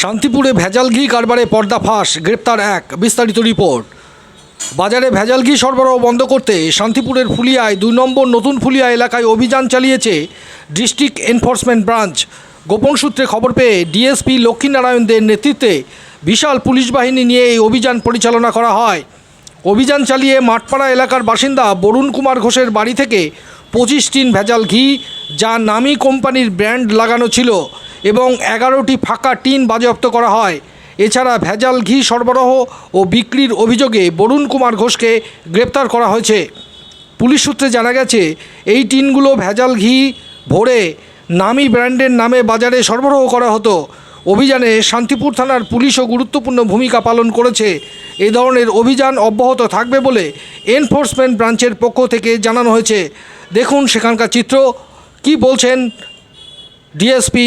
শান্তিপুরে ভেজাল ঘি কারবারে পর্দাফাঁস গ্রেপ্তার এক, বিস্তারিত রিপোর্ট। বাজারে ভেজাল ঘি সরবরাহ বন্ধ করতে শান্তিপুরের ফুলিয়ায় দুই নম্বর নতুন ফুলিয়া এলাকায় অভিযান চালিয়েছে ডিস্ট্রিক্ট এনফোর্সমেন্ট ব্রাঞ্চ। গোপন সূত্রে খবর পেয়ে ডিএসপি লক্ষ্মীনারায়ণদের নেতৃত্বে বিশাল পুলিশ বাহিনী নিয়ে এই অভিযান পরিচালনা করা হয়। অভিযান চালিয়ে মাঠপাড়া এলাকার বাসিন্দা বরুণ কুমার ঘোষের বাড়ি থেকে পঁচিশ টিন ভেজাল ঘি যা নামি কোম্পানির ব্র্যান্ড লাগানো ছিল। এবং এগারোটি ফাঁকা টিন বাজেয়াপ্ত করা হয়। এছাড়া ভেজাল ঘি সরবরাহ ও বিক্রির অভিযোগে বরুণ কুমার ঘোষকে গ্রেপ্তার করা হয়েছে। পুলিশ সূত্রে জানা গেছে, এই টিনগুলো ভেজাল ঘি ভরে নামি ব্র্যান্ডের নামে বাজারে সরবরাহ করা হতো। অভিযানে শান্তিপুর থানার পুলিশও গুরুত্বপূর্ণ ভূমিকা পালন করেছে। এ ধরনের অভিযান অব্যাহত থাকবে বলে এনফোর্সমেন্ট ব্রাঞ্চের পক্ষ থেকে জানানো হয়েছে। দেখুন সেখানকার চিত্র। কি বলছেন ডিএসপি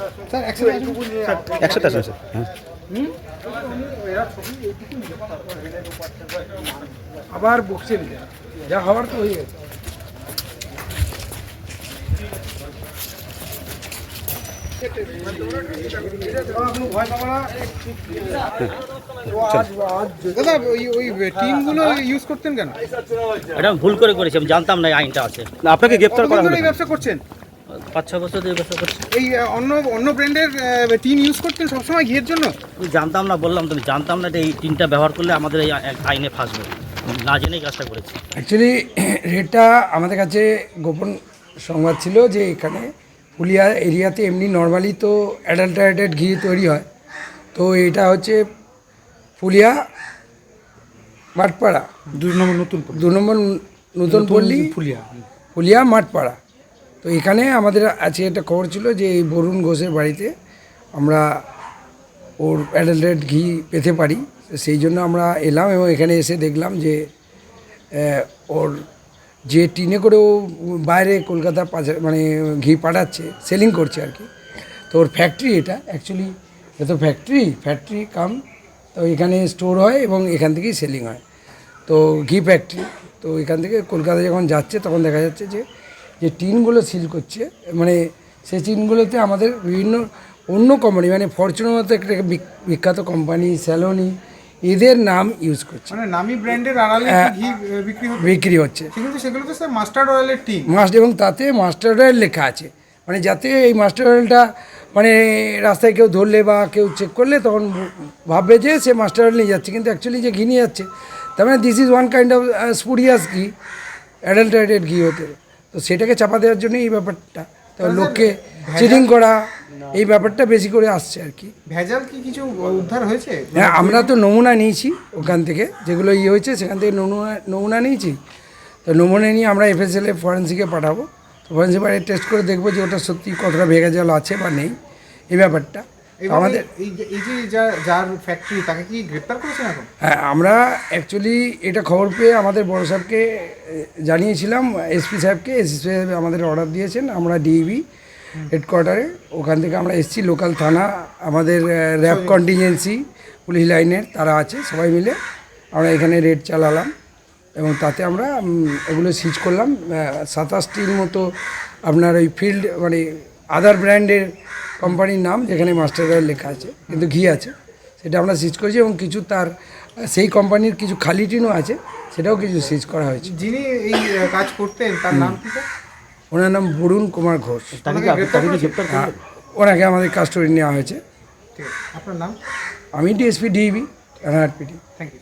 হতে একসাথে আসুন। স্যার হ্যাঁ। আবার বকছে যা হওয়ার তো হয়ে গেছে। দাদা ওই ওই টিমগুলো ইউজ করতেন কেন? এটা ভুল করে করেছি আমি জানতাম না আইনটা আছে। না, আপনাকে গ্রেপ্তার করা হলো ব্যবসা করছেন? পাঁচ ছ বছর ধরে ব্যবসা করছি। এই অন্য অন্য ব্র্যান্ডের টিন ইউজ করতেন সবসময় ঘিয়ের জন্য? আমি জানতাম না বললাম তুমি জানতাম না যে এই তিনটা ব্যবহার করলে আমাদের এই আইনে ফাঁসবে। না জেনেই কাজটা করেছি। অ্যাকচুয়ালি রেটটা আমাদের কাছে গোপন সংবাদ ছিল যে এখানে পুলিয়া এরিয়াতে এমনি নর্মালি তো অ্যাডাল্টারেটেড ঘি তৈরি হয়। তো এটা হচ্ছে পুলিয়া মাঠপাড়া। দুই নম্বর নতুন দু নম্বর নতুন পল্লী ফুলিয়া পুলিয়া মাঠপাড়া। তো এখানে আমাদের আছে একটা খবর ছিল যে এই বরুণ ঘোষের বাড়িতে আমরা ওর অ্যাডাল্টেড ঘি পেতে পারি। সেই জন্য আমরা এলাম এবং এখানে এসে দেখলাম যে ওর যে টিনে করে ও বাইরে কলকাতা মানে ঘি পাঠাচ্ছে, সেলিং করছে আর কি। তো ওর ফ্যাক্টরি এটা অ্যাকচুয়ালি এটা তো ফ্যাক্টরি ফ্যাক্টরি কাম। তো এখানে স্টোর হয় এবং এখান থেকেই সেলিং হয়। তো ঘি ফ্যাক্টরি, তো এখান থেকে কলকাতা যখন যাচ্ছে তখন দেখা যাচ্ছে যে যে টিনগুলো সিল করছে মানে সেই টিনগুলোতে আমাদের বিভিন্ন অন্য কোম্পানি মানে ফরচুনের মতো একটা বিখ্যাত কোম্পানি স্যালোনি এদের নাম ইউজ করছে। মানে নামি ব্র্যান্ডের আড়ালে হ্যাঁ। ঘি বিক্রি হতো বিক্রি হচ্ছে। কিন্তু সেগুলো তো স্যার মাস্টার্ড অয়েলের টিন মাস্ট এবং তাতে মাস্টার অয়েল লেখা আছে। মানে যাতে এই মাস্টার অয়েলটা মানে রাস্তায় কেউ ধরলে বা কেউ চেক করলে তখন ভাববে যে সে মাস্টার অয়েল নিয়ে যাচ্ছে। কিন্তু অ্যাকচুয়ালি যে ঘি নিয়ে যাচ্ছে তার মানে this is one kind of spurious ghee adulterated ghee হতে তো সেটাকে চাপা দেওয়ার জন্যই এই ব্যাপারটা। তো লোককে চিটিং করা এই ব্যাপারটা বেশি করে আসছে আর কি। ভেজাল কি কিছু উদ্ধার হয়েছে? হ্যাঁ আমরা তো নমুনা নিয়েছি ওখান থেকে যেগুলো ইয়ে হয়েছে সেখান থেকে নমুনা নমুনা নিয়েছি। তো নমুনা নিয়ে আমরা এফএসএলে ফরেন্সিকে পাঠাবো। তো ফরেন্সিক পাঠিয়ে টেস্ট করে দেখব যে ওটা সত্যি কতটা ভেঙে জল আছে বা নেই এই ব্যাপারটা। আমাদের এই যে যার ফ্যাক্টরি তাকে কি গ্রেপ্তার করেছেন এখন? হ্যাঁ আমরা অ্যাকচুয়ালি এটা খবর পেয়ে আমাদের বড় সাহেবকে জানিয়েছিলাম এসপি সাহেবকে এসপি সাহেব আমাদের অর্ডার দিয়েছেন আমরা ডিইবি হেডকোয়ার্টারে ওখান থেকে আমরা এসছি লোকাল থানা আমাদের র্যাব কন্টিজেন্সি পুলিশ লাইনের তারা আছে সবাই মিলে। আমরা এখানে রেড চালালাম এবং তাতে আমরা এগুলো সিজ করলাম। সাতাশটির মতো আপনার ওই ফিল্ড মানে আদার ব্র্যান্ডের কোম্পানির নাম যেখানে মাস্টার অয়েল লেখা আছে কিন্তু ঘি আছে সেটা আমরা সিজ করেছি এবং কিছু তার সেই কোম্পানির কিছু খালি টিনও আছে সেটাও কিছু সিজ করা হয়েছে। যিনি এই কাজ করতেন তার নাম ওনার নাম বরুণ কুমার ঘোষ। হ্যাঁ, ওনাকে আমাদের কাস্টডি নেওয়া হয়েছে। আপনার নাম? আমি DSP DB Ranaghat PT thank you